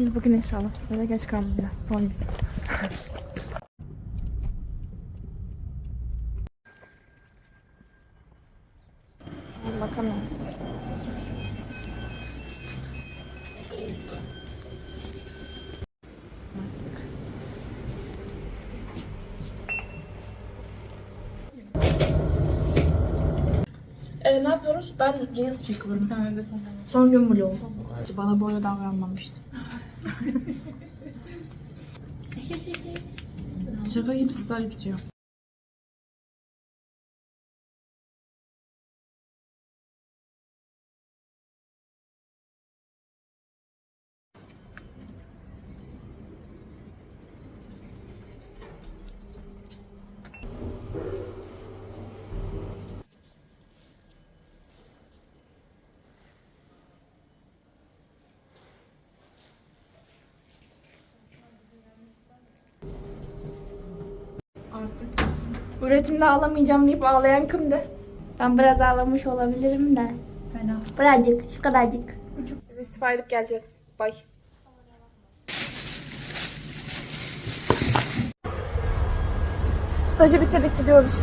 Biz bugün inşallah sizlere geç kalmayacağız. Son gün. Ee, ne yapıyoruz? Ben Reels çekiyorum. Tamam Son gün vlog. Bana böyle davranmamıştı. Şaka gibi staj bitiyor. Üretimde ağlamayacağım deyip ağlayan kimdi? Ben biraz ağlamış olabilirim de. fena. Birazcık, şu kadarcık. Biz istifa edip geleceğiz. Bay. Stajı bitirdik gidiyoruz.